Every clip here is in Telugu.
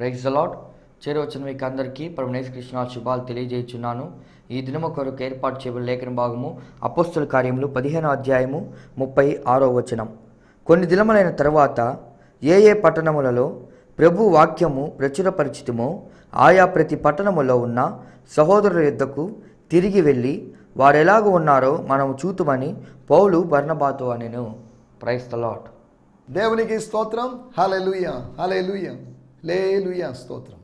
ప్రైజ్ అలాట్ చేరవచ్చిన మీకు అందరికీ పరమేశ్ కృష్ణ శుభాలు తెలియజేయుచున్నాను. ఈ దినము కొరకు ఏర్పాటు చేయబడిన లేఖన భాగము అపోస్తుల కార్యములు పదిహేనో అధ్యాయము ముప్పై ఆరో వచనం. కొన్ని దినములైన తర్వాత ఏ ఏ పట్టణములలో ప్రభు వాక్యము ప్రచురపరిచితమో ఆయా ప్రతి పట్టణములో ఉన్న సహోదరుల యుద్ధకు తిరిగి వెళ్ళి వారెలాగ ఉన్నారో మనము చూతుమని పౌలు బర్ణబాతో అనిను. ప్రైస్ ద లాట్ దేవునికి స్తోత్రం. హలెలుయ హలెలుయ లేలుయ స్తోత్రం.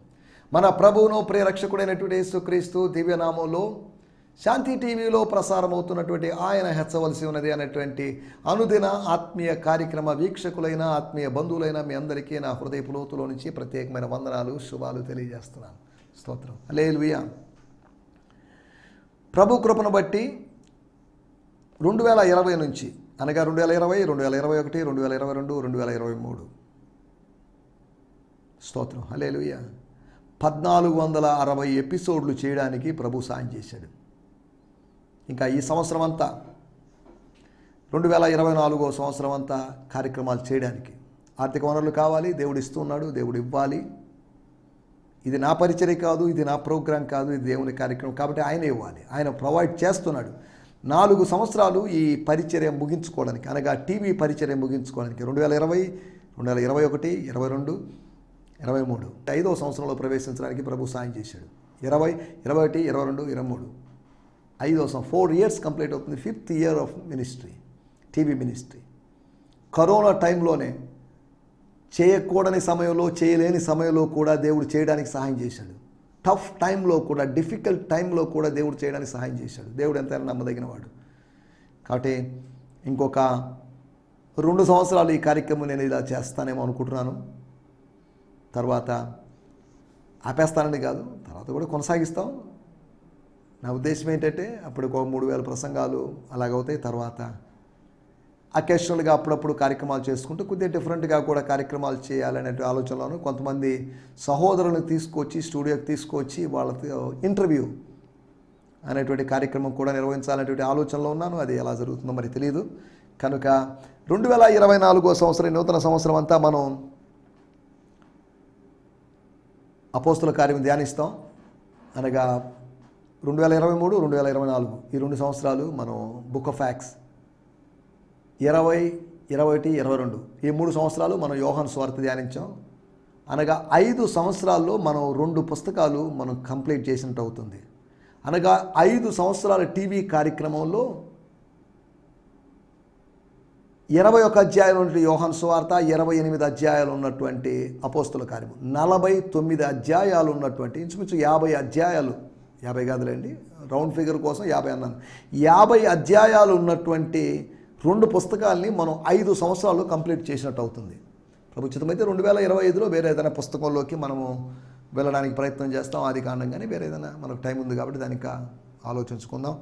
మన ప్రభువును ప్రియరక్షకుడైనటువంటి యేసుక్రీస్తు దివ్యనామంలో శాంతి టీవీలో ప్రసారమవుతున్నటువంటి ఆయన హెచ్చవలసి ఉన్నది అనేటువంటి అనుదిన ఆత్మీయ కార్యక్రమ వీక్షకులైన ఆత్మీయ బంధువులైన మీ అందరికీ నా హృదయపు లోతులో నుంచి ప్రత్యేకమైన వందనాలు శుభాలు తెలియజేస్తున్నాను. స్తోత్రం. లేలుయ ప్రభు కృపను బట్టి రెండు వేల ఇరవై నుంచి అనగా రెండు వేల ఇరవై రెండు వేల ఇరవై ఒకటి రెండు వేల ఇరవై రెండు రెండు వేల ఇరవై మూడు స్తోత్రం. హలేలుయ పద్నాలుగు వందల అరవై ఎపిసోడ్లు చేయడానికి ప్రభు సాయం చేశాడు. ఇంకా ఈ సంవత్సరం అంతా రెండు వేల ఇరవై నాలుగో సంవత్సరం అంతా కార్యక్రమాలు చేయడానికి ఆర్థిక వనరులు కావాలి దేవుడు ఇస్తున్నాడు దేవుడు ఇవ్వాలి. ఇది నా పరిచర్య కాదు ఇది నా ప్రోగ్రాం కాదు ఇది దేవుని కార్యక్రమం కాబట్టి ఆయన ఇవ్వాలి. ఆయన ప్రొవైడ్ చేస్తున్నాడు. నాలుగు సంవత్సరాలు ఈ పరిచర్య ముగించుకోవడానికి అనగా టీవీ పరిచర్య ముగించుకోవడానికి రెండు వేల ఇరవై రెండు వేల ఇరవై ఒకటి ఇరవై రెండు ఇరవై మూడు. ఐదవ సంవత్సరంలో ప్రవేశించడానికి ప్రభు సాయం చేశాడు. ఇరవై ఇరవై ఒకటి ఇరవై రెండు ఇరవై మూడు. ఐదవ సంవత్సరం ఫోర్ ఇయర్స్ కంప్లీట్ అవుతుంది. Fifth year of ministry TV ministry. Corona టైంలోనే చేయకూడని సమయంలో చేయలేని సమయంలో కూడా దేవుడు చేయడానికి సహాయం చేశాడు. టఫ్ టైంలో కూడా డిఫికల్ట్ టైంలో కూడా దేవుడు చేయడానికి సహాయం చేశాడు. దేవుడు ఎంతైనా నమ్మదగినవాడు. కాబట్టి ఇంకొక రెండు సంవత్సరాలు ఈ కార్యక్రమం నేను ఇలా చేస్తానేమో అనుకుంటున్నాను. తర్వాత ఆపేస్తానని కాదు తర్వాత కూడా కొనసాగిస్తాం. నా ఉద్దేశం ఏంటంటే అప్పుడు ఒక మూడు వేల ప్రసంగాలు అలాగవుతాయి తర్వాత అకేషనల్గా అప్పుడప్పుడు కార్యక్రమాలు చేసుకుంటూ కొద్దిగా డిఫరెంట్గా కూడా కార్యక్రమాలు చేయాలనే ఆలోచనలోను కొంతమంది సహోదరులను తీసుకొచ్చి స్టూడియోకి తీసుకొచ్చి వాళ్ళతో ఇంటర్వ్యూ అనేటువంటి కార్యక్రమం కూడా నిర్వహించాలనేటువంటి ఆలోచనలో ఉన్నాను. అది ఎలా జరుగుతుందో మరి తెలియదు కనుక రెండు వేల ఇరవై నాలుగో సంవత్సరం నూతన సంవత్సరం అంతా మనం అపోస్తుల కార్యం ధ్యానిస్తాం. అనగా రెండు వేల ఇరవై మూడు రెండు వేల ఇరవై నాలుగు. ఈ రెండు సంవత్సరాలు మనం బుక్ ఆఫ్ ఫ్యాక్స్ ఇరవై ఇరవై ఒకటి ఇరవై రెండు. ఈ మూడు సంవత్సరాలు మనం యోహన్ స్వార్థ ధ్యానించాం. అనగా ఐదు సంవత్సరాల్లో మనం రెండు పుస్తకాలు మనం కంప్లీట్ చేసినట్టు అవుతుంది. అనగా ఐదు సంవత్సరాల టీవీ కార్యక్రమంలో ఇరవై ఒక అధ్యాయాలు ఉన్నటువంటి యోహన్ సువార్త ఇరవై ఎనిమిది అధ్యాయాలు ఉన్నటువంటి అపోస్తుల కార్యము. నలభై తొమ్మిది అధ్యాయాలు ఉన్నటువంటి ఇంచుమించు యాభై అధ్యాయాలు. యాభై కాదులేండి రౌండ్ ఫిగర్ కోసం యాభై అన్నాను. యాభై అధ్యాయాలు ఉన్నటువంటి రెండు పుస్తకాల్ని మనం ఐదు సంవత్సరాలు కంప్లీట్ చేసినట్టు అవుతుంది. ప్రభుత్వమైతే రెండు వేల ఇరవై ఐదులో వేరే ఏదైనా పుస్తకంలోకి మనము వెళ్ళడానికి ప్రయత్నం చేస్తాం అది కారణం కానీ వేరే ఏదైనా మనకు టైం ఉంది కాబట్టి దానికి ఆలోచించుకుందాం.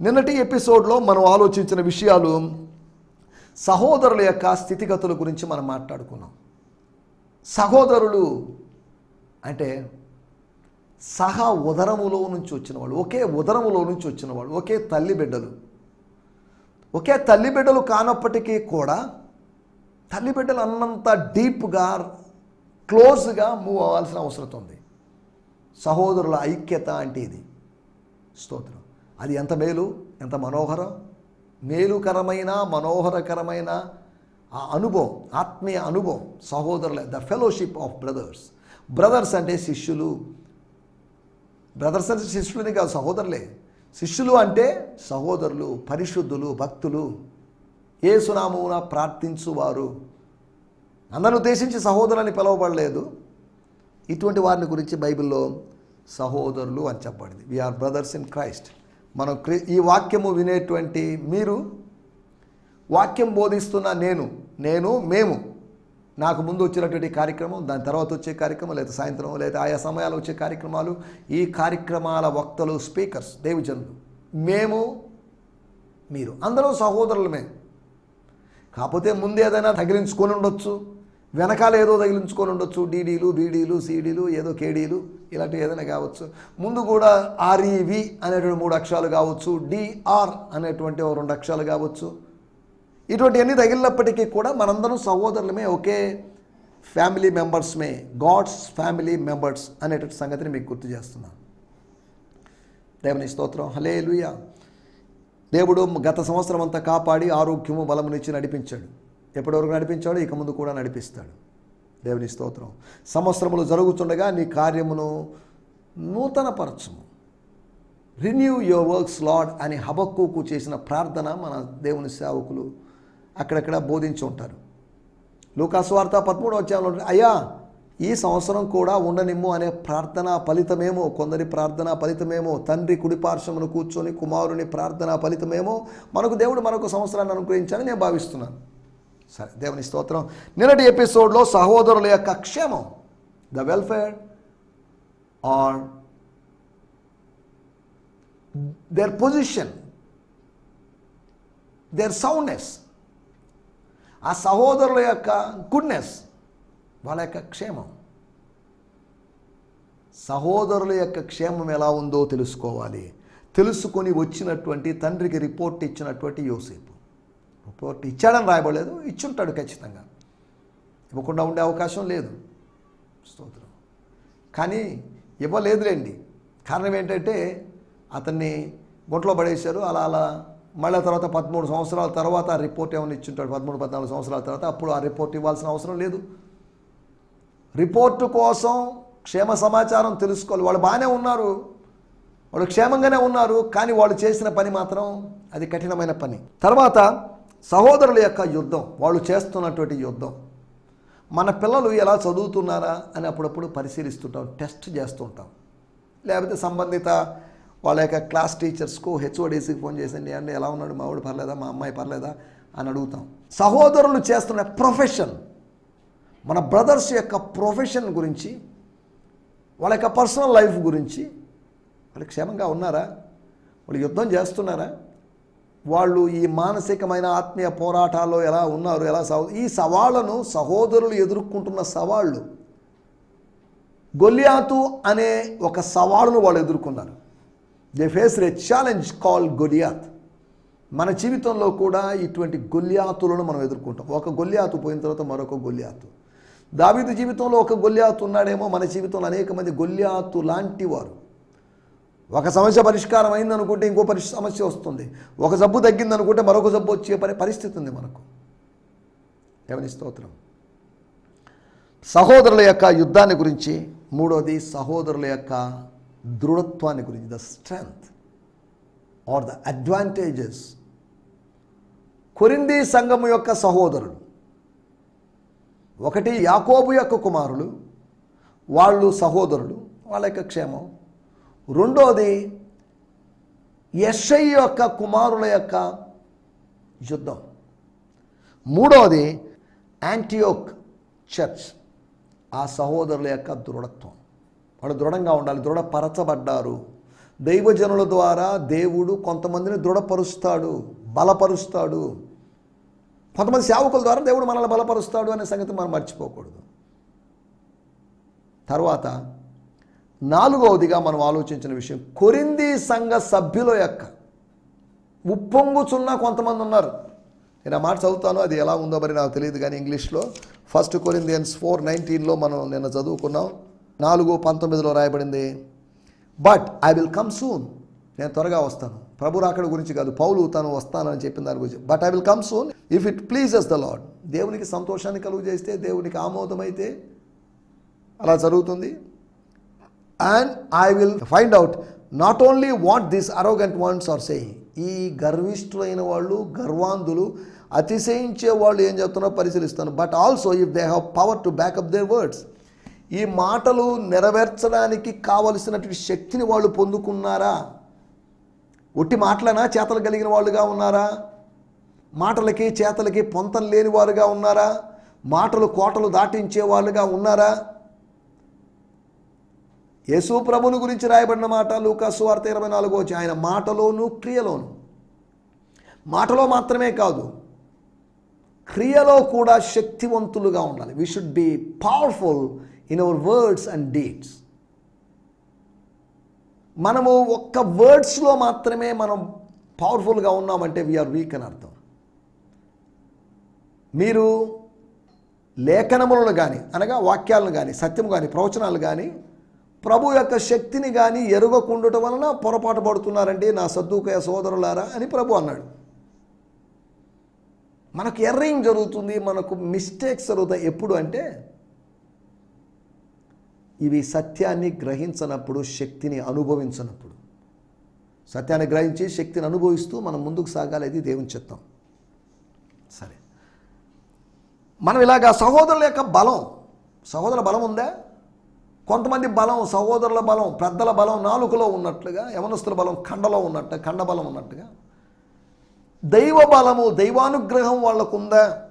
నిన్నటి ఎపిసోడ్లో మనం ఆలోచించిన విషయాలు సహోదరుల యొక్క స్థితిగతుల గురించి మనం మాట్లాడుకున్నాం. సహోదరులు అంటే సహ ఉదరములో నుంచి వచ్చిన వాళ్ళు ఒకే ఉదరములో నుంచి వచ్చిన వాళ్ళు ఒకే తల్లి బిడ్డలు. ఒకే తల్లి బిడ్డలు కానప్పటికీ కూడా తల్లి బిడ్డలు అన్నంత డీప్గా క్లోజ్గా మూవ్ అవ్వాల్సిన అవసరం ఉంది. సహోదరుల ఐక్యత అంటే ఇది. స్తోత్రం. అది ఎంత మేలు ఎంత మనోహరం మేలుకరమైన మనోహరకరమైన ఆ అనుభవం ఆత్మీయ అనుభవం సహోదరుల the fellowship of brothers brothers అంటే శిష్యులు. బ్రదర్స్ అంటే శిష్యులని కాదు సహోదరులే. శిష్యులు అంటే సహోదరులు పరిశుద్ధులు భక్తులు. ఏ సునామున ప్రార్థించువారు. అందరిని ఉద్దేశించి సహోదరులని పిలువబడలేదు. ఇటువంటి వారిని గురించి బైబిల్లో సహోదరులు అని చెప్పబడింది. వీఆర్ బ్రదర్స్ ఇన్ క్రైస్ట్ మనం క్రి- ఈ వాక్యము వినేటువంటి మీరు వాక్యం బోధిస్తున్న నేను నేను మేము నాకు ముందు వచ్చినటువంటి కార్యక్రమం దాని తర్వాత వచ్చే కార్యక్రమం లేదా సాయంత్రం లేదా ఆయా సమయాలు వచ్చే కార్యక్రమాలు ఈ కార్యక్రమాల వక్తలు స్పీకర్స్ దేవజనులు మేము మీరు అందరూ సహోదరులమే. కాకపోతే ముందు ఏదైనా తగిలించుకొని ఉండొచ్చు. వెనకాల ఏదో తగిలించుకొని ఉండొచ్చు. డీడీలు బీడీలు సీడీలు ఏదో కేడీలు ఇలాంటివి ఏదైనా కావచ్చు. ముందు కూడా ఆర్ఈవి అనేటువంటి మూడు అక్షరాలు కావచ్చు. డిఆర్ అనేటువంటి ఓ రెండు అక్షరాలు కావచ్చు. ఇటువంటి అన్ని తగిలినప్పటికీ కూడా మనందరం సహోదరులమే ఒకే ఫ్యామిలీ మెంబర్స్మే. గాడ్స్ ఫ్యామిలీ మెంబర్స్ అనేటువంటి సంగతిని మీకు గుర్తు చేస్తున్నాను. దేవుని స్తోత్రం. హలే దేవుడు గత సంవత్సరం అంతా కాపాడి ఆరోగ్యము బలమునిచ్చి నడిపించాడు. ఎప్పటివరకు నడిపించాడో ఇక ముందు కూడా నడిపిస్తాడు. దేవుని స్తోత్రం. సంవత్సరములు జరుగుతుండగా నీ కార్యమును నూతనపరచుము. రిన్యూ యువర్ వర్క్స్ లాడ్ అని హబక్కుకు చేసిన ప్రార్థన మన దేవుని సేవకులు అక్కడక్కడ బోధించి ఉంటారు. లూకాస్వార్త పదమూడు వచ్చాయంలో అయ్యా ఈ సంవత్సరం కూడా ఉండనిమ్ము అనే ప్రార్థన ఫలితమేమో కొందరి ప్రార్థన ఫలితమేమో తండ్రి కుడిపార్శ్వమును కూర్చొని కుమారుని ప్రార్థన ఫలితమేమో మనకు దేవుడు మరొక సంవత్సరాన్ని అనుగ్రహించాలని నేను భావిస్తున్నాను. సరే దేవుని స్తోత్రం. నిన్నటి ఎపిసోడ్లో సహోదరుల యొక్క క్షేమం the welfare or their position their soundness ఆ సహోదరుల యొక్క గుడ్నెస్ వాళ్ళ యొక్క క్షేమం. సహోదరుల యొక్క క్షేమం ఎలా ఉందో తెలుసుకోవాలి. తెలుసుకొని వచ్చినటువంటి తండ్రికి రిపోర్ట్ ఇచ్చినటువంటి యోసేపు. రిపోర్ట్ ఇచ్చాడని రాయబడలేదు ఇచ్చుంటాడు ఖచ్చితంగా. ఇవ్వకుండా ఉండే అవకాశం లేదు. స్తోత్రం. కానీ ఇవ్వలేదులేండి. కారణం ఏంటంటే అతన్ని గుంట్లో పడేశారు అలా అలా మళ్ళీ తర్వాత పదమూడు సంవత్సరాల తర్వాత ఆ రిపోర్ట్ ఏమైనా ఇచ్చుంటాడు? పదమూడు పద్నాలుగు సంవత్సరాల తర్వాత అప్పుడు ఆ రిపోర్ట్ ఇవ్వాల్సిన అవసరం లేదు. రిపోర్టు కోసం క్షేమ సమాచారం తెలుసుకోవాలి. వాళ్ళు బాగానే ఉన్నారు. వాళ్ళు క్షేమంగానే ఉన్నారు కానీ వాళ్ళు చేసిన పని మాత్రం అది కఠినమైన పని. తర్వాత సహోదరుల యొక్క యుద్ధం వాళ్ళు చేస్తున్నటువంటి యుద్ధం. మన పిల్లలు ఎలా చదువుతున్నారా అని అప్పుడప్పుడు పరిశీలిస్తుంటాం టెస్ట్ చేస్తుంటాం. లేకపోతే సంబంధిత వాళ్ళ యొక్క క్లాస్ టీచర్స్కు హెచ్ఓడీసీకి ఫోన్ చేసింది అండి ఎలా ఉన్నాడు? మా వాడు పర్లేదా? మా అమ్మాయి పర్లేదా? అని అడుగుతాం. సహోదరులు చేస్తున్న ప్రొఫెషన్ మన బ్రదర్స్ యొక్క ప్రొఫెషన్ గురించి వాళ్ళ యొక్క పర్సనల్ లైఫ్ గురించి వాళ్ళు క్షేమంగా ఉన్నారా? వాళ్ళు యుద్ధం చేస్తున్నారా? వాళ్ళు ఈ మానసికమైన ఆత్మీయ పోరాటాల్లో ఎలా ఉన్నారు ఎలా సాగు ఈ సవాళ్ళను సహోదరులు ఎదుర్కొంటున్న సవాళ్ళు గొలియాతు అనే ఒక సవాళ్ళను వాళ్ళు ఎదుర్కొన్నారు. They face a challenge call Goliath. మన జీవితంలో కూడా ఇటువంటి గొల్యాతులను మనం ఎదుర్కొంటాం. ఒక గొల్యాతు పోయిన తర్వాత మరొక గొల్యాతు. దావీదు జీవితంలో ఒక గొల్యాతు ఉన్నాడేమో మన జీవితంలో అనేక మంది గొల్యాతు లాంటి వారు. ఒక సమస్య పరిష్కారం అయిందనుకుంటే ఇంకో పరిష్ సమస్య వస్తుంది. ఒక జబ్బు తగ్గిందనుకుంటే మరొక జబ్బు వచ్చే పరి పరిస్థితి ఉంది మనకు. ఏమని స్తోత్రం. సహోదరుల యొక్క యుద్ధాన్ని గురించి మూడోది సహోదరుల యొక్క దృఢత్వాన్ని గురించి the strength or the advantages కొరింది సంఘము యొక్క సహోదరులు ఒకటి యాకోబు యొక్క కుమారులు వాళ్ళు సహోదరులు వాళ్ళ యొక్క క్షేమం. రెండోది ఎస్ఐ యొక్క కుమారుల యొక్క యుద్ధం. మూడోది యాంటీయోక్ చర్చ్ ఆ సహోదరుల యొక్క దృఢత్వం. వాళ్ళు దృఢంగా ఉండాలి దృఢపరచబడ్డారు. దైవజనుల ద్వారా దేవుడు కొంతమందిని దృఢపరుస్తాడు బలపరుస్తాడు. కొంతమంది సేవకుల ద్వారా దేవుడు మనల్ని బలపరుస్తాడు అనే సంగతి మనం మర్చిపోకూడదు. తర్వాత నాలుగవదిగా మనం ఆలోచించిన విషయం కొరింది సంఘ సభ్యుల యొక్క ఉప్పొంగుచున్న కొంతమంది ఉన్నారు. నేను ఆ మాట చదువుతాను అది ఎలా ఉందో మరి నాకు తెలియదు కానీ ఇంగ్లీష్లో. ఫస్ట్ కొరిందియన్స్ ఫోర్ నైన్టీన్లో మనం నిన్న చదువుకున్నాం. నాలుగు పంతొమ్మిదిలో రాయబడింది but I will come soon నేను త్వరగా వస్తాను. ప్రభు రాకడ గురించి కాదు పౌలు తను వస్తానని చెప్పిన దాని గురించి. But I will come soon if it pleases the lord దేవునికి సంతోషాన్ని కలుగు చేస్తే దేవునికి ఆమోదమైతే అలా జరుగుతుంది. And I will find out not only what this arrogant ones are saying ఈ గర్విష్ఠులైన వాళ్ళు గర్వాంధులు అతిశయించే వాళ్ళు ఏం చెప్తున్నారో పరిశీలిస్తాను but also if they have power to back up their words ఈ మాటలు నెరవేర్చడానికి కావలసినటువంటి శక్తిని వాళ్ళు పొందుకున్నారా? ఒట్టి మాటలనా చేతలు కలిగిన వాళ్ళుగా ఉన్నారా? మాటలకి చేతలకి పొంతం లేని వారుగా ఉన్నారా? మాటలు కోటలు దాటించే వాళ్ళుగా ఉన్నారా? యేసు ప్రభుని గురించి రాయబడిన మాట లూకాసు వార్త ఇరవై నాలుగో వచ్చి ఆయన మాటలోను క్రియలోను. మాటలో మాత్రమే కాదు క్రియలో కూడా శక్తివంతులుగా ఉండాలి. We should be powerful in our words and deeds మనము ఒక్క వర్డ్స్లో మాత్రమే మనం పవర్ఫుల్గా ఉన్నామంటే వీఆర్ వీక్ అని అర్థం. మీరు లేఖనములను కానీ అనగా వాక్యాలను కానీ సత్యము కానీ ప్రవచనాలు కానీ ప్రభు యొక్క శక్తిని కానీ ఎరుగకుండటం వలన పొరపాటు పడుతున్నారండి నా సద్దుకయ సోదరులారా అని ప్రభు అన్నాడు. మనకు ఎర్రింగ్ జరుగుతుంది? మనకు మిస్టేక్స్ జరుగుతాయి. ఎప్పుడు అంటే ఇవి సత్యాన్ని గ్రహించనప్పుడు శక్తిని అనుభవించినప్పుడు. సత్యాన్ని గ్రహించి శక్తిని అనుభవిస్తూ మనం ముందుకు సాగాలేది దేవుని చిత్తం. సరే. మనం ఇలాగా సహోదరుల యొక్క బలం సహోదరుల బలం ఉందా? కొంతమంది బలం సహోదరుల బలం పెద్దల బలం నాలుకలో ఉన్నట్లుగా యవనస్తుల బలం కండలో ఉన్నట్టు ఖండ బలం ఉన్నట్టుగా. దైవ బలము దైవానుగ్రహం వాళ్ళకు ఉందా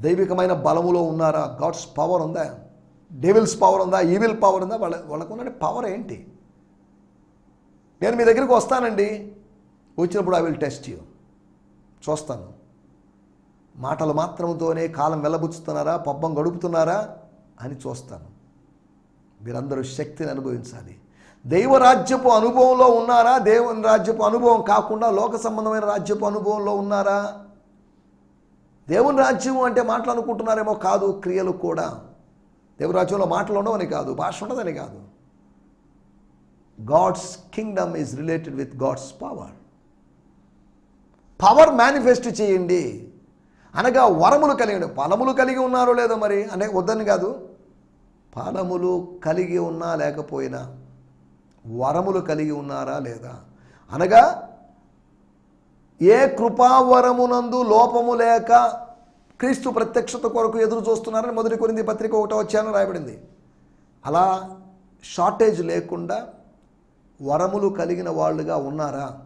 దైవికమైన బలములో ఉన్నారా? గాడ్స్ పవర్ ఉందా? డెవిల్స్ పవర్ ఉందా? ఈవిల్ పవర్ ఉందా? వాళ్ళ వాళ్ళకు ఉన్న పవర్ ఏంటి? నేను మీ దగ్గరికి వస్తానండి. వచ్చినప్పుడు ఐ విల్ టెస్ట్ యూ. చూస్తాను. మాటలు మాత్రంతోనే కాలం వెళ్ళబుచ్చుతున్నారా పబ్బం గడుపుతున్నారా? అని చూస్తాను. మీరందరూ శక్తిని అనుభవించాలి. దైవరాజ్యపు అనుభవంలో ఉన్నారా? దేవుని రాజ్యపు అనుభవం కాకుండా లోక సంబంధమైన రాజ్యపు అనుభవంలో ఉన్నారా? దేవుని రాజ్యం అంటే మాటలు అనుకుంటున్నారేమో కాదు క్రియలు కూడా. దేవరాజ్యంలో రాజ్యంలో మాటలు ఉండవని కాదు భాష ఉండదని కాదు. God's kingdom is related with god's power. Power manifest చేయండి. అనగా వరములు కలిగి ఫలములు కలిగి ఉన్నారో లేదో మరి అనే వద్దని కాదు. ఫలములు కలిగి ఉన్నా లేకపోయినా వరములు కలిగి ఉన్నారా లేదా? అనగా ఏ కృపావరమునందు లోపము లేక క్రీస్తు ప్రత్యక్షత కొరకు ఎదురు చూస్తున్నారని మొదటి కొరింది పత్రిక ఒకటో వచ్చాను రాయబడింది. అలా షార్టేజ్ లేకుండా వరములు కలిగిన వాళ్ళుగా ఉన్నారా?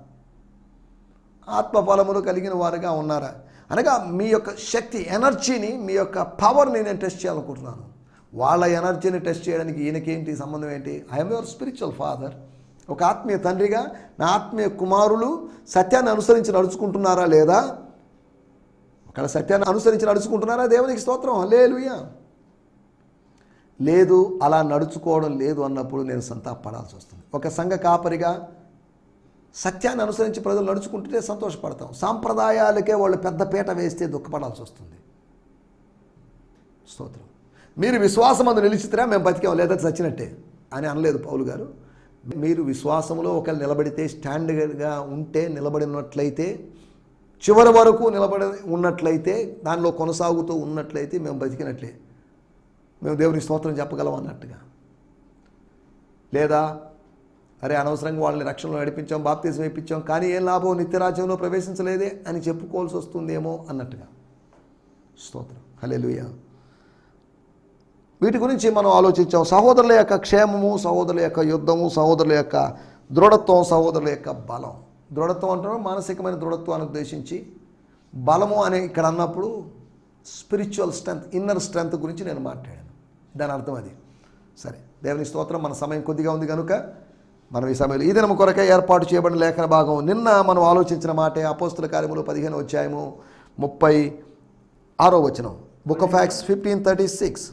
ఆత్మఫలములు కలిగిన వారుగా ఉన్నారా? అనగా మీ యొక్క శక్తి ఎనర్జీని మీ యొక్క పవర్ని నేను టెస్ట్ చేయాలనుకుంటున్నాను. వాళ్ళ ఎనర్జీని టెస్ట్ చేయడానికి ఈయనకేంటి సంబంధం ఏంటి? ఐఎమ్ యువర్ స్పిరిచువల్ ఫాదర్ ఒక ఆత్మీయ తండ్రిగా నా ఆత్మీయ కుమారులు సత్యాన్ని అనుసరించి నడుచుకుంటున్నారా లేదా? ఒకవేళ సత్యాన్ని అనుసరించి నడుచుకుంటున్నారా? దేవునికి స్తోత్రం. లేలుయా లేదు అలా నడుచుకోవడం లేదు అన్నప్పుడు నేను సంతాపడాల్సి వస్తుంది. ఒక సంఘ కాపరిగా సత్యాన్ని అనుసరించి ప్రజలు నడుచుకుంటుంటే సంతోషపడతాం. సాంప్రదాయాలకే వాళ్ళు పెద్ద పీట వేస్తే దుఃఖపడాల్సి వస్తుంది. స్తోత్రం. మీరు విశ్వాసం అందు నిలిచితేరా మేము బతికాం. లేదా చచ్చినట్టే అని అనలేదు పౌలు గారు. మీరు విశ్వాసంలో ఒకవేళ నిలబడితే స్టాండర్డ్గా ఉంటే నిలబడినట్లయితే చివరి వరకు నిలబడి ఉన్నట్లయితే దానిలో కొనసాగుతూ ఉన్నట్లయితే మేము బతికినట్లే. మేము దేవుని స్తోత్రం చెప్పగలం అన్నట్టుగా. లేదా అరే అనవసరంగా వాళ్ళని రక్షణలో నడిపించాం బాప్తీసం ఇప్పించాం కానీ ఏం లాభం? నిత్యరాజ్యంలో ప్రవేశించలేదే అని చెప్పుకోవాల్సి వస్తుందేమో అన్నట్టుగా. స్తోత్రం. హల్లెలూయా. వీటి గురించి మనం ఆలోచించాం. సహోదరుల యొక్క క్షేమము సహోదరుల యొక్క యుద్ధము సహోదరుల యొక్క దృఢత్వం సహోదరుల యొక్క బలం. దృఢత్వం అంటున్నాం మానసికమైన దృఢత్వాన్ని ఉద్దేశించి. బలము అనే ఇక్కడ అన్నప్పుడు స్పిరిచువల్ స్ట్రెంగ్త్ ఇన్నర్ స్ట్రెంగ్త్ గురించి నేను మాట్లాడాను. దాని అర్థం అది. సరే దేవుని స్తోత్రం మన సమయం కొద్దిగా ఉంది కనుక మనం ఈ సమయంలో ఈ దినం కొరకే ఏర్పాటు చేయబడిన లేఖన భాగం. నిన్న మనం ఆలోచించిన మాటే అపోస్తుల కార్యములు పదిహేను వచ్చాయము ముప్పై ఆరో వచనం. Book of acts fifteen thirty six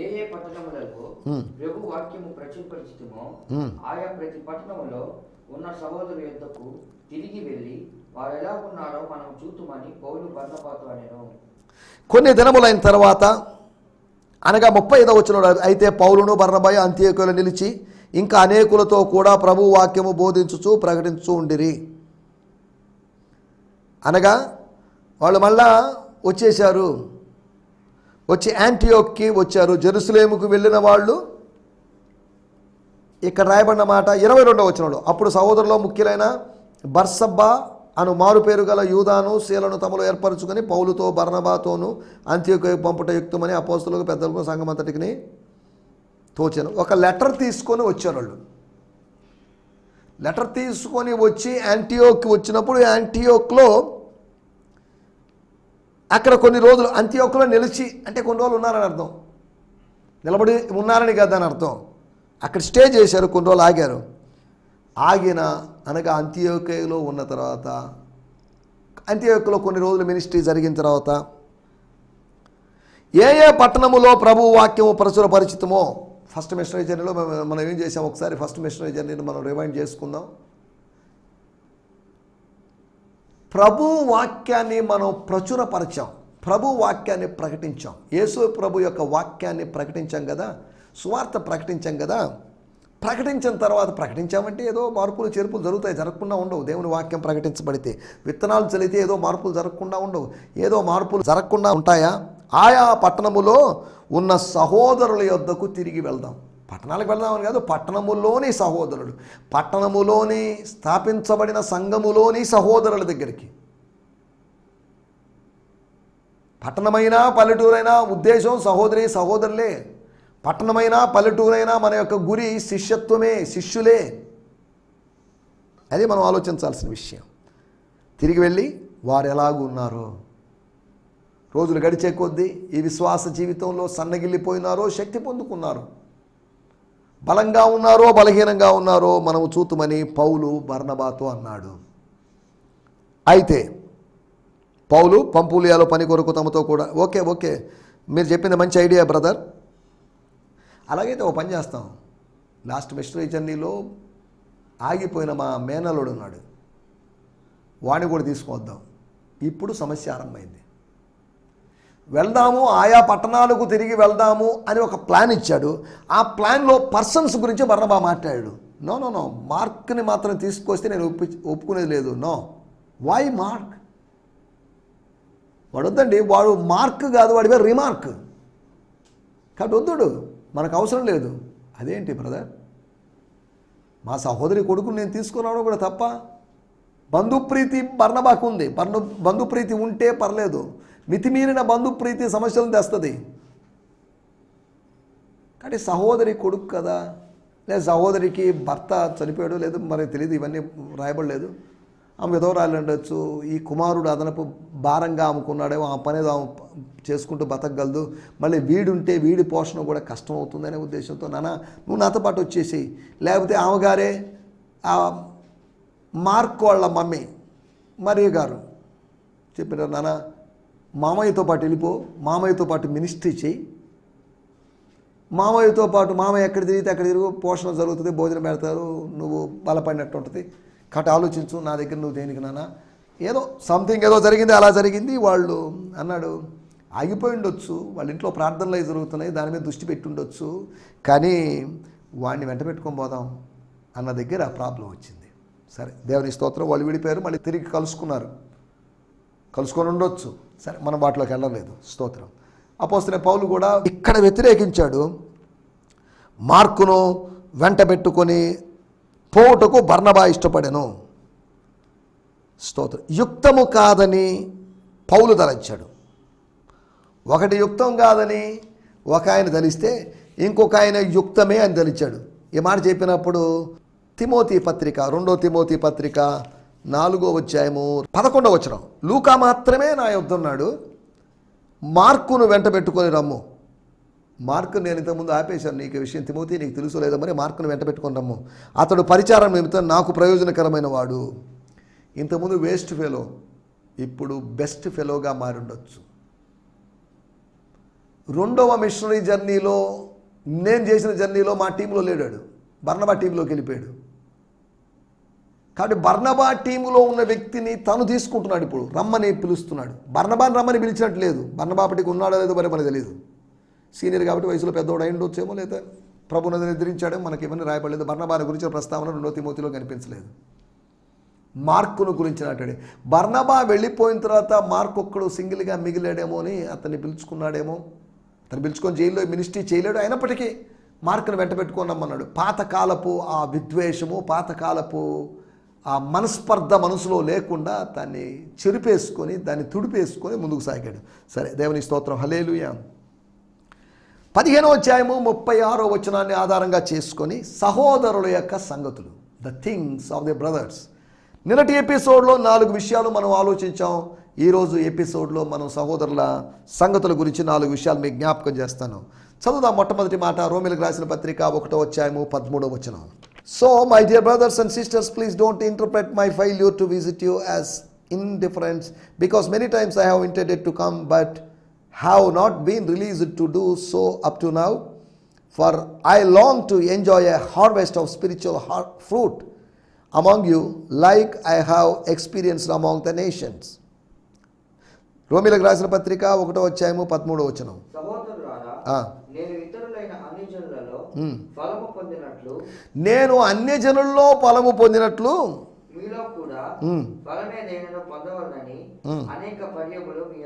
ఏ ఏ పట్టణములకు ప్రభు వాక్యము ప్రచురపరిచితమో ఆయా ప్రతి పట్టణములో ఉన్న సహోదరు యొద్దకు తిరిగి వెళ్ళి వారు ఎలా ఉన్నారో మనం చూతుమని పౌలు బర్ణపాతు అనేను. కొన్ని దినములైన తర్వాత అనగా ముప్పై ఐదో వచ్చిన అయితే పౌలును బర్ణబాయి అంత్యకులు నిలిచి ఇంకా అనేకులతో కూడా ప్రభు వాక్యము బోధించుచు ప్రకటించు ఉండిరి. అనగా వాళ్ళు మళ్ళా వచ్చేశారు. వచ్చి యాంటీయోక్కి వచ్చారు జెరూసలేముకు వెళ్ళిన వాళ్ళు. ఇక్కడ రాయబడిన మాట ఇరవై రెండవ వచనంలో అప్పుడు సహోదరులో ముఖ్యులైన బర్సబ్బా అను మారుపేరు గల యూదాను శీలను తమలో ఏర్పరచుకొని పౌలుతో బర్నబాతోను అంత్యకు పంపుట యుక్తమని అపోస్తులకు పెద్దలకు సంఘమంతటికి తోచాను. ఒక లెటర్ తీసుకొని వచ్చారు వాళ్ళు. లెటర్ తీసుకొని వచ్చి యాంటీయోక్కి వచ్చినప్పుడు యాంటీయోక్లో అక్కడ కొన్ని రోజులు అంత్యోక్లో నిలిచి అంటే కొన్ని రోజులు ఉన్నారని అర్థం. నిలబడి ఉన్నారని కదా అని అర్థం. అక్కడ స్టే చేశారు కొన్ని రోజులు ఆగారు. ఆగిన అనగా అంత్యోకలో ఉన్న తర్వాత అంత్యోకలో కొన్ని రోజులు మినిస్ట్రీ జరిగిన తర్వాత ఏ ఏ పట్టణములో ప్రభు వాక్యము ప్రచురపరిచితమో ఫస్ట్ మిషనరీ జర్నీలో మనం మనం ఏం చేసాం ఒకసారి ఫస్ట్ మిషనరీ జర్నీని మనం రిమైండ్ చేసుకుందాం. ప్రభు వాక్యాన్ని మనం ప్రచురపరిచాం. ప్రభు వాక్యాన్ని ప్రకటించాం. యేసు ప్రభు యొక్క వాక్యాన్ని ప్రకటించాం కదా? సువార్త ప్రకటించాం కదా? ప్రకటించిన తర్వాత ప్రకటించామంటే ఏదో మార్పులు చేర్పులు జరుగుతాయి జరగకుండా ఉండవు. దేవుని వాక్యం ప్రకటించబడితే విత్తనాలు చలితే ఏదో మార్పులు జరగకుండా ఉండవు. ఏదో మార్పులు జరగకుండా ఉంటాయా? ఆయా పట్టణములో ఉన్న సహోదరుల యొద్దకు తిరిగి వెళ్దాం. పట్టణాలకు వెళ్దామని కాదు పట్టణములోని సహోదరులు పట్టణములోని స్థాపించబడిన సంఘములోని సహోదరుల దగ్గరికి. పట్టణమైనా పల్లెటూరైనా ఉద్దేశం సహోదరి సహోదరులే. పట్టణమైనా పల్లెటూరైనా మన యొక్క గురి శిష్యత్వమే శిష్యులే. అది మనం ఆలోచించాల్సిన విషయం. తిరిగి వెళ్ళి వారు ఎలాగూ ఉన్నారో రోజులు గడిచే కొద్దీ ఈ విశ్వాస జీవితంలో సన్నగిల్లిపోయినారో శక్తి పొందుకున్నారు బలంగా ఉన్నారో బలహీనంగా ఉన్నారో మనము చూతుమని పౌలు బర్ణబాతో అన్నాడు. అయితే పౌలు పంపులియాలో పని కొరకు తమతో కూడా ఓకే ఓకే మీరు చెప్పింది మంచి ఐడియా బ్రదర్. అలాగైతే ఓ పని చేస్తాం. లాస్ట్ మిస్టరీ జర్నీలో ఆగిపోయిన మా మేనల్లుడు ఉన్నాడు. వాడిని కూడా తీసుకొద్దాం ఇప్పుడు సమస్య ఆరంభమైంది. వెళ్దాము ఆయా పట్టణాలకు తిరిగి వెళ్దాము అని ఒక ప్లాన్ ఇచ్చాడు. ఆ ప్లాన్లో పర్సన్స్ గురించి బర్ణబా మాట్లాడాడు. నో నో నో మార్క్ని మాత్రం తీసుకొస్తే నేను ఒప్పి ఒప్పుకునేది లేదు. No why mark? వాడు వద్దండి వాడు మార్క్ కాదు వాడి పేరు రిమార్క్. కాబట్టి వద్దుడు మనకు అవసరం లేదు. అదేంటి బ్రదర్? మా సహోదరి కొడుకుని నేను తీసుకున్నాను కూడా తప్ప. బంధుప్రీతి బర్ణబాకు ఉంది. బర్ణ బంధుప్రీతి ఉంటే పర్లేదు. మితిమీరిన బంధుప్రీతి సమస్యలను తెస్తుంది. కానీ సహోదరి కొడుకు కదా. లేదు సహోదరికి భర్త చనిపోయాడు లేదు మరి తెలియదు ఇవన్నీ రాయబడలేదు. ఆమె విధవరాలు ఉండొచ్చు. ఈ కుమారుడు అదనపు భారంగా అమ్ముకున్నాడేమో ఆ పని ఆమె చేసుకుంటూ బతకగలదు. మళ్ళీ వీడుంటే వీడి పోషణ కూడా కష్టం అవుతుందనే ఉద్దేశంతో నాన్న నువ్వు నాతో పాటు వచ్చేసి లేకపోతే ఆమెగారే ఆ మార్క్ వాళ్ళ మమ్మీ మరియు గారు చెప్పినారు నాన్న మామయ్యతో పాటు వెళ్ళిపో మామయ్యతో పాటు మినిస్ట్రీ చేయి. మామయ్యతో పాటు మామయ్య ఎక్కడ తిరిగితే అక్కడ తిరుగు పోషణ జరుగుతుంది భోజనం పెడతారు నువ్వు బలపడినట్టు ఉంటుంది. కట్ ఆలోచించు నా దగ్గర నువ్వు దేనికి నాన్న ఏదో సంథింగ్ ఏదో జరిగింది అలా జరిగింది వాళ్ళు అన్నాడు ఆగిపోయి ఉండొచ్చు వాళ్ళ ఇంట్లో ప్రార్థనలు అవి జరుగుతున్నాయి దాని మీద దృష్టి పెట్టి ఉండొచ్చు కానీ వాడిని వెంట పెట్టుకొని పోదాం అన్న దగ్గర ఆ ప్రాబ్లం వచ్చింది. సరే దేవుని స్తోత్రం వాళ్ళు విడిపోయారు మళ్ళీ తిరిగి కలుసుకున్నారు. కలుసుకొని ఉండొచ్చు. సరే మనం వాటిలోకి వెళ్ళలేదు. స్తోత్రం. అపోస్తున్న పౌలు కూడా ఇక్కడ వ్యతిరేకించాడు. మార్కును వెంట పెట్టుకొని పోవుటకు బర్ణబా ఇష్టపడెను. స్తోత్రం. యుక్తము కాదని పౌలు తలంచాడు ఒకటి యుక్తం కాదని ఒక ఆయన తలిస్తే ఇంకొక ఆయన యుక్తమే అని తలిచాడు ఈ మాట చెప్పినప్పుడు తిమోతి పత్రిక రెండో తిమోతి పత్రిక నాలుగో అధ్యాయము పదకొండవ వచనం. లూకా మాత్రమే నా యొద్ద ఉన్నాడు. మార్కును వెంట పెట్టుకొని రమ్ము. మార్కు నేను ఇంతకుముందు ఆపేశాను. నీకు విషయం తిమోతి నీకు తెలుసు లేదా మరి? మార్కును వెంట పెట్టుకొని రమ్ము. అతడు పరిచారం నిమిత్తం నాకు ప్రయోజనకరమైన వాడు. ఇంతకుముందు వేస్ట్ ఫెలో ఇప్పుడు బెస్ట్ ఫెలోగా మారి ఉండొచ్చు రెండవ మిషనరీ జర్నీలో నేను చేసిన జర్నీలో మా టీంలో లేడాడు. బర్ణబా టీంలోకి వెళ్ళిపోయాడు. కాబట్టి బర్ణబా టీములో ఉన్న వ్యక్తిని తను తీసుకుంటున్నాడు ఇప్పుడు. రమ్మని పిలుస్తున్నాడు. బర్ణబాని రమ్మని పిలిచినట్టు లేదు బర్ణబాపటికి ఉన్నాడో లేదో మరి మనకు తెలియదు సీనియర్ కాబట్టి వయసులో పెద్దోడు అయి ఉండొచ్చేమో లేదా? ప్రభునది నిద్రించాడేమో మనకి ఇవన్నీ రాయబడలేదు. బర్ణబాని గురించిన ప్రస్తావన రెండో తిమోతిలో కనిపించలేదు. మార్కును గురించి గురించినట్టు బర్ణబా వెళ్ళిపోయిన తర్వాత మార్క్ ఒక్కడు సింగిల్గా మిగిలాడేమో అని అతన్ని పిలుచుకున్నాడేమో. అతను పిలుచుకొని జైల్లో మినిస్ట్రీ చేయలేడు. అయినప్పటికీ మార్కును వెంట రమ్మన్నాడు. పాతకాలపు ఆ విద్వేషము పాతకాలపు ఆ మనస్పర్ధ మనసులో లేకుండా దాన్ని చెరిపేసుకొని దాన్ని తుడిపేసుకొని ముందుకు సాగాడు. సరే దేవుని స్తోత్రం. హలేలుయా పదిహేనో అధ్యాయము ముప్పై ఆరో వచనాన్ని ఆధారంగా చేసుకొని సహోదరుల యొక్క సంగతులు the things of the brothers నిన్నటి ఎపిసోడ్లో నాలుగు విషయాలు మనం ఆలోచించాం. ఈరోజు ఎపిసోడ్లో మనం సహోదరుల సంగతుల గురించి నాలుగు విషయాలు మీకు జ్ఞాపకం చేస్తాను. చదువుదాం మొట్టమొదటి మాట రోమిలకు రాసిన పత్రిక ఒకటో అధ్యాయము పదమూడో వచనం. So my dear brothers and sisters please don't interpret my failure to visit you as indifference because many times I have intended to come but have not been released to do so up to now. For I long to enjoy a harvest of spiritual har- fruit among you, like I have experienced among the nations. రోమిలకు రాసిన పత్రిక ఒకటో అధ్యాయము పదమూడో వచనం సహోదరులారా ఆ. నేను అన్ని జనులలో. ఫలము పొందినట్లు మీలో కూడా పొందవలనని. అనేక పర్యములు మీ.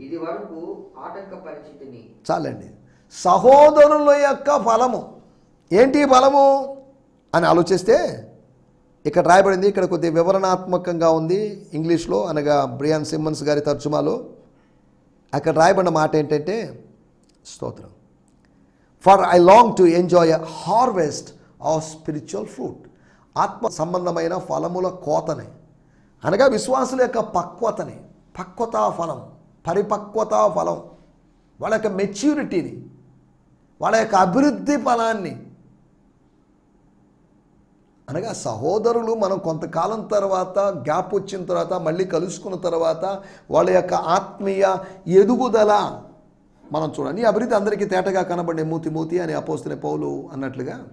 ఇది వరకు ఆటంక చాలండి సహోదరుల యొక్క ఫలము ఏంటి ఫలము అని ఆలోచిస్తే ఇక్కడ రాయబడింది ఇక్కడ కొద్ది వివరణాత్మకంగా ఉంది ఇంగ్లీష్లో అనగా బ్రియాన్ సిమ్మన్స్ గారి తర్జుమాలో అక్కడ రాయబడిన మాట ఏంటంటే స్తోత్రం. For I long to enjoy a harvest of spiritual fruit ఆత్మ సంబంధమైన ఫలముల కోతని. అనగా విశ్వాసుల యొక్క పక్వతని. పక్వతా ఫలం పరిపక్వతా ఫలం. వాళ్ళ యొక్క మెచ్యూరిటీని వాళ్ళ యొక్క అభివృద్ధి ఫలాన్ని. అనగా సహోదరులు మనం కొంతకాలం తర్వాత గ్యాప్ వచ్చిన తర్వాత మళ్ళీ కలుసుకున్న తర్వాత వాళ్ళ యొక్క ఆత్మీయ ఎదుగుదల మనం చూడండి. ఈ అభివృద్ధి అందరికీ తేటగా కనబడే మూతి మూతి అని అపోస్తున్న పౌలు అన్నట్లుగా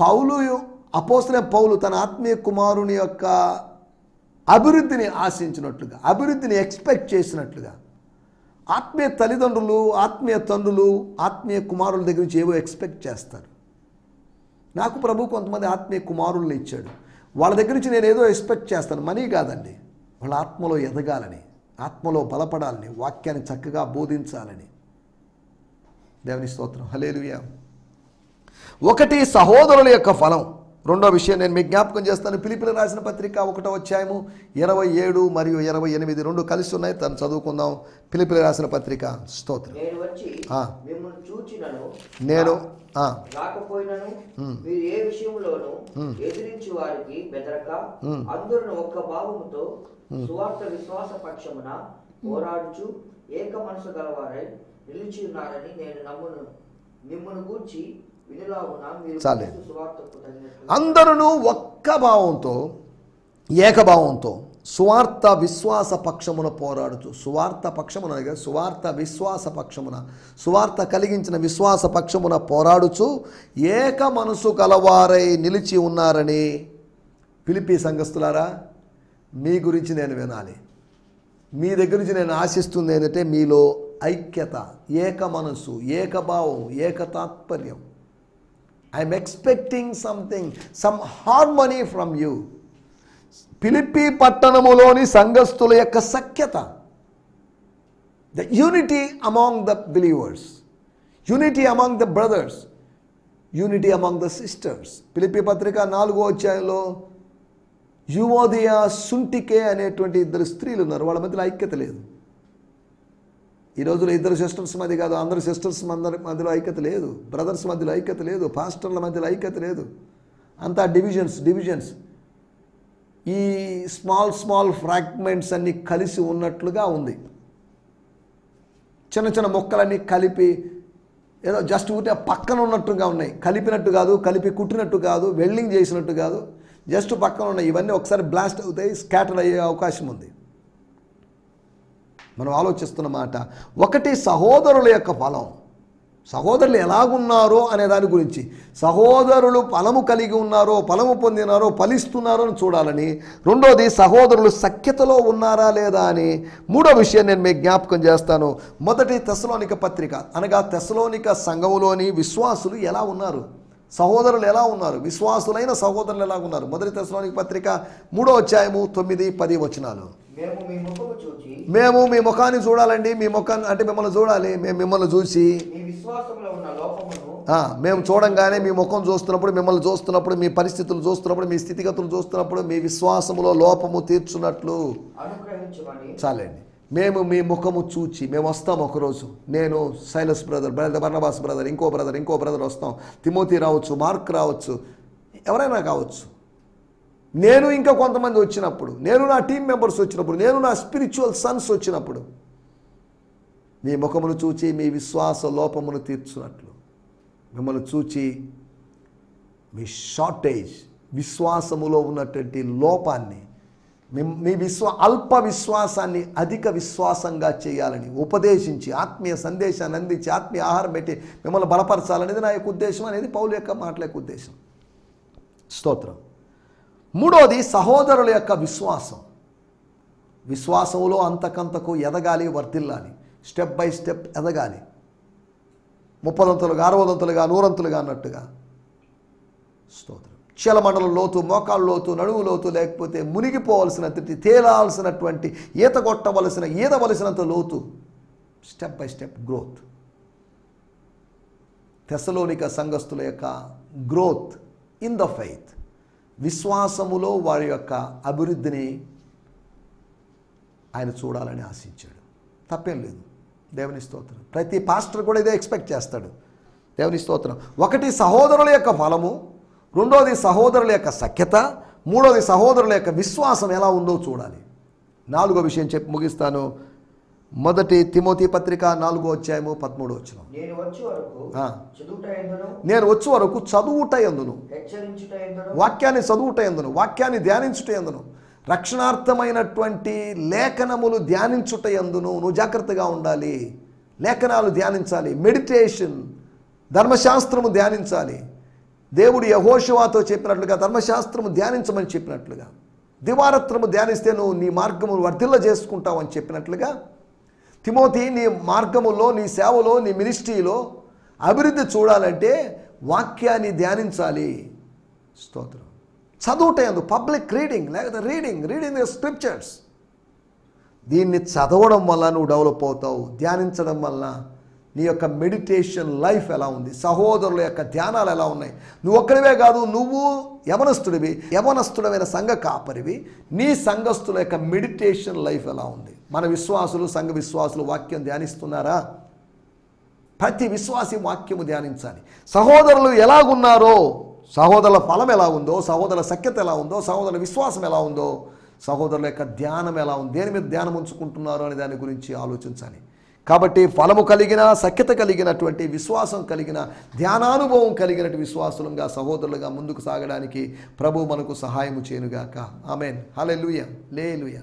పౌలు అపోస్తున్న పౌలు తన ఆత్మీయ కుమారుని యొక్క అభివృద్ధిని ఆశించినట్లుగా అభివృద్ధిని ఎక్స్పెక్ట్ చేసినట్లుగా ఆత్మీయ తల్లిదండ్రులు ఆత్మీయ తండ్రులు ఆత్మీయ కుమారుల దగ్గర నుంచి ఏవో ఎక్స్పెక్ట్ చేస్తారు. నాకు ప్రభు కొంతమంది ఆత్మీయ కుమారుల్ని ఇచ్చాడు. వాళ్ళ దగ్గర నుంచి నేను ఏదో ఎక్స్పెక్ట్ చేస్తాను. మనీ కాదండి. వాళ్ళ ఆత్మలో ఎదగాలని. ఆత్మలో బలపడాలని వాక్యాన్ని చక్కగా బోధించాలని. దేవుని స్తోత్రం. హలేలుయా ఒకటి సహోదరుల యొక్క ఫలం. రెండో విషయం నేను మీకు జ్ఞాపకం చేస్తాను. పిలిపిలి రాసిన పత్రిక ఒకటో అధ్యాయము ఇరవై ఏడు మరియు ఇరవై ఎనిమిది రెండు కలిసి ఉన్నాయి. తను చదువుకుందాం. పిలిపిలి రాసిన పత్రిక స్తోత్రం. నేను రాకపోయినను. మీరు ఏ విషయంలోనూ ఎదిరించి వారికి బెదరక అందరూ ఒక్క భావముతో సువార్త విశ్వాస పక్షమున పోరాడుచు ఏక మనసు గలవారై నిలిచి ఉన్నారని నేను నమ్మును. మిమ్మల్ని గూర్చి చాలే. అందరూ ఒక్క భావంతో ఏకభావంతో సువార్త విశ్వాస పక్షమున పోరాడుతూ సువార్త పక్షమున అనగా సువార్త విశ్వాస పక్షమున సువార్త కలిగించిన విశ్వాస పక్షమున పోరాడుచు ఏక మనసు కలవారై నిలిచి ఉన్నారని పిలిపి సంఘస్థులారా మీ గురించి నేను వినాలి మీ దగ్గర నుంచి నేను ఆశిస్తుంది ఏంటంటే మీలో ఐక్యత ఏక మనసు ఏకభావం ఏక తాత్పర్యం I'm expecting something some harmony from you పిలిపి పట్టణములోని సంఘస్థుల యొక్క సఖ్యత. The unity among the believers unity among the brothers unity among the sisters పిలిపి పత్రిక నాలుగో అధ్యాయంలో యువోదయ సుంటికే అనేటువంటి ఇద్దరు స్త్రీలు ఉన్నారు. వాళ్ళ మధ్యలో ఐక్యత లేదు. ఈ రోజులో ఇద్దరు సిస్టర్స్ మధ్య కాదు అందరు సిస్టర్స్ అందరి మధ్యలో ఐక్యత లేదు. బ్రదర్స్ మధ్యలో ఐక్యత లేదు. పాస్టర్ల మధ్యలో ఐక్యత లేదు. అంతా డివిజన్స్ డివిజన్స్. ఈ స్మాల్ స్మాల్ ఫ్రాగ్మెంట్స్ అన్నీ కలిసి ఉన్నట్లుగా ఉంది. చిన్న చిన్న మొక్కలన్నీ కలిపి ఏదో జస్ట్ ఉంటే పక్కన ఉన్నట్టుగా ఉన్నాయి. కలిపినట్టు కాదు కలిపి కుట్టినట్టు కాదు వెల్డింగ్ చేసినట్టు కాదు. జస్ట్ పక్కన ఉన్నాయి. ఇవన్నీ ఒకసారి బ్లాస్ట్ అవుతాయి స్కాటర్ అయ్యే అవకాశం ఉంది. మనం ఆలోచిస్తున్న మాట ఒకటి సహోదరుల యొక్క ఫలం. సహోదరులు ఎలాగున్నారో అనే దాని గురించి. సహోదరులు ఫలము కలిగి ఉన్నారో ఫలము పొందినారో ఫలిస్తున్నారో అని చూడాలని. రెండోది సహోదరులు సఖ్యతలో ఉన్నారా లేదా అని. మూడో విషయం నేను మీకు జ్ఞాపకం చేస్తాను. మొదటి తెసలోనిక పత్రిక అనగా తెసలోనిక సంఘములోని విశ్వాసులు ఎలా ఉన్నారు? సహోదరులు ఎలా ఉన్నారు? విశ్వాసులైన సహోదరులు ఎలా ఉన్నారు మొదటి తెసలోనిక పత్రిక మూడో అధ్యాయము తొమ్మిది పది వచనాలు. మేము మీ ముఖాన్ని చూడాలండి. మీ ముఖాన్ని అంటే మిమ్మల్ని చూడాలి. మేము మిమ్మల్ని చూసి మేము చూడంగానే మీ ముఖం చూస్తున్నప్పుడు మిమ్మల్ని చూస్తున్నప్పుడు మీ పరిస్థితులు చూస్తున్నప్పుడు మీ స్థితిగతులు చూస్తున్నప్పుడు మీ విశ్వాసములో లోపము తీర్చున్నట్లు చాలండి. మేము మీ ముఖము చూచి మేము వస్తాం ఒకరోజు. నేను Silas brother brother Barnabas brother ఇంకో బ్రదర్ ఇంకో బ్రదర్ వస్తాం. తిమోతి రావచ్చు మార్క్ రావచ్చు ఎవరైనా కావచ్చు. నేను ఇంకా కొంతమంది వచ్చినప్పుడు నేను నా టీం మెంబర్స్ వచ్చినప్పుడు నేను నా స్పిరిచువల్ సన్స్ వచ్చినప్పుడు మీ ముఖమును చూచి మీ విశ్వాస లోపమును తీర్చున్నట్లు మిమ్మల్ని చూచి మీ షార్టేజ్ విశ్వాసములో ఉన్నటువంటి లోపాన్ని మీ- విశ్వ విశ్వా అల్ప విశ్వాసాన్ని అధిక విశ్వాసంగా చేయాలని ఉపదేశించి ఆత్మీయ సందేశాన్ని అందించి ఆత్మీయ ఆహారం పెట్టి మిమ్మల్ని బలపరచాలనేది నా యొక్క ఉద్దేశం అనేది పౌలు యొక్క మాటల యొక్క ఉద్దేశం. స్తోత్రం. మూడోది సహోదరుల యొక్క విశ్వాసం. విశ్వాసంలో అంతకంతకు ఎదగాలి వర్తిల్లాలి స్టెప్ బై స్టెప్ ఎదగాలి. ముప్పదంతులుగా అరవదంతులుగా నూరంతులుగా అన్నట్టుగా. స్తోత్రం. చలమండల లోతు మోకాళ్ళ లోతు నడువు లోతు లేకపోతే మునిగిపోవలసినటువంటి తేలాల్సినటువంటి ఈత కొట్టవలసిన ఈదవలసినంత లోతు. Step by step growth. తెసలోనిక సంఘస్థుల యొక్క గ్రోత్ ఇన్ ద ఫెయిత్. విశ్వాసములో వారి యొక్క అభివృద్ధిని ఆయన చూడాలని ఆశించాడు. తప్పేం లేదు. దేవుని స్తోత్రం. ప్రతి పాస్టర్ కూడా ఇదే ఎక్స్పెక్ట్ చేస్తాడు. దేవుని స్తోత్రం. ఒకటి సహోదరుల యొక్క ఫలము రెండోది సహోదరుల యొక్క సఖ్యత మూడోది సహోదరుల యొక్క విశ్వాసం ఎలా ఉందో చూడాలి. నాలుగో విషయం చెప్పి ముగిస్తాను. మొదటి తిమోతి పత్రిక నాలుగో అధ్యాయము పదమూడో వచ్చిన నేను వచ్చే వరకు. చదువుట ఎందును వాక్యాన్ని చదువుట ఎందును వాక్యాన్ని ధ్యానించుట ఎందును రక్షణార్థమైనటువంటి లేఖనములు ధ్యానించుట ఎందును నువ్వు జాగ్రత్తగా ఉండాలి. లేఖనాలు ధ్యానించాలి మెడిటేషన్ ధర్మశాస్త్రము ధ్యానించాలి. దేవుడు యహోషవాతో చెప్పినట్లుగా ధర్మశాస్త్రము ధ్యానించమని చెప్పినట్లుగా దివారత్రము ధ్యానిస్తే నువ్వు నీ మార్గము వర్ధిల్ల చేసుకుంటావు అని చెప్పినట్లుగా తిమోతి నీ మార్గములో నీ సేవలో నీ మినిస్ట్రీలో అభివృద్ధి చూడాలంటే వాక్యాన్ని ధ్యానించాలి. స్తోత్రం. చదువుటందు పబ్లిక్ రీడింగ్ లేకపోతే రీడింగ్ రీడింగ్ ద స్క్రిప్చర్స్. దీన్ని చదవడం వల్ల నువ్వు డెవలప్ అవుతావు. ధ్యానించడం వల్ల నీ యొక్క మెడిటేషన్ లైఫ్ ఎలా ఉంది? సహోదరుల యొక్క ధ్యానాలు ఎలా ఉన్నాయి? నువ్వు ఒక్కడివే కాదు నువ్వు యవనస్తుడివి యవనస్తుడమైన సంఘ కాపరివి. నీ సంఘస్థుల యొక్క మెడిటేషన్ లైఫ్ ఎలా ఉంది? మన విశ్వాసులు సంఘ విశ్వాసులు వాక్యం ధ్యానిస్తున్నారా? ప్రతి విశ్వాసి వాక్యము ధ్యానించాలి. సహోదరులు ఎలాగున్నారో సహోదరుల ఫలం ఎలా ఉందో సహోదరుల సఖ్యత ఎలా ఉందో సహోదరుల విశ్వాసం ఎలా ఉందో సహోదరుల యొక్క ధ్యానం ఎలా ఉంది దేని మీద ధ్యానం ఉంచుకుంటున్నారో అనే దాని గురించి ఆలోచించాలి. కాబట్టి ఫలము కలిగిన సఖ్యత కలిగినటువంటి విశ్వాసం కలిగిన ధ్యానానుభవం కలిగినటువంటి విశ్వాసులుగా సహోదరులుగా ముందుకు సాగడానికి ప్రభు మనకు సహాయము చేయనుగాక. ఆమెన్. హలే లూయ లే